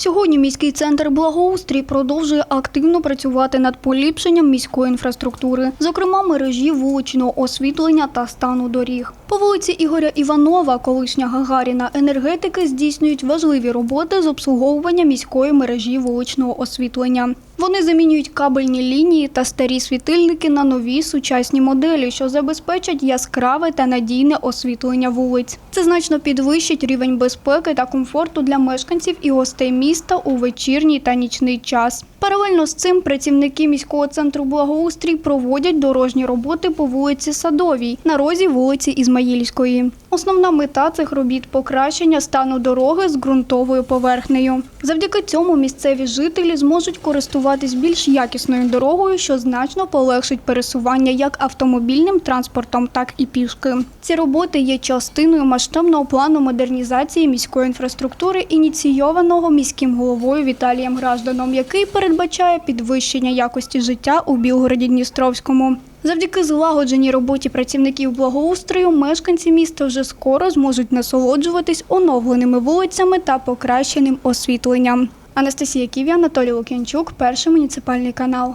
Сьогодні міський центр благоустрій продовжує активно працювати над поліпшенням міської інфраструктури, зокрема мережі вуличного освітлення та стану доріг. По вулиці Ігоря Іванова, колишня Гагаріна, енергетики здійснюють важливі роботи з обслуговування міської мережі вуличного освітлення. Вони замінюють кабельні лінії та старі світильники на нові сучасні моделі, що забезпечать яскраве та надійне освітлення вулиць. Це значно підвищить рівень безпеки та комфорту для мешканців і гостей міста у вечірній та нічний час. Паралельно з цим працівники міського центру благоустрій проводять дорожні роботи по вулиці Садовій на розі вулиці Ізмаїльської. Самоїльської. Основна мета цих робіт покращення стану дороги з ґрунтовою поверхнею. Завдяки цьому місцеві жителі зможуть користуватись більш якісною дорогою, що значно полегшить пересування як автомобільним транспортом, так і пішки. Ці роботи є частиною масштабного плану модернізації міської інфраструктури, ініційованого міським головою Віталієм Гражданом, який передбачає підвищення якості життя у Білгороді Дністровському. Завдяки злагодженій роботі працівників благоустрою мешканці міста вже скоро зможуть насолоджуватись оновленими вулицями та покращеним освітленням. Анастасія Ківі, Анатолій Лук'янчук, перший муніципальний канал.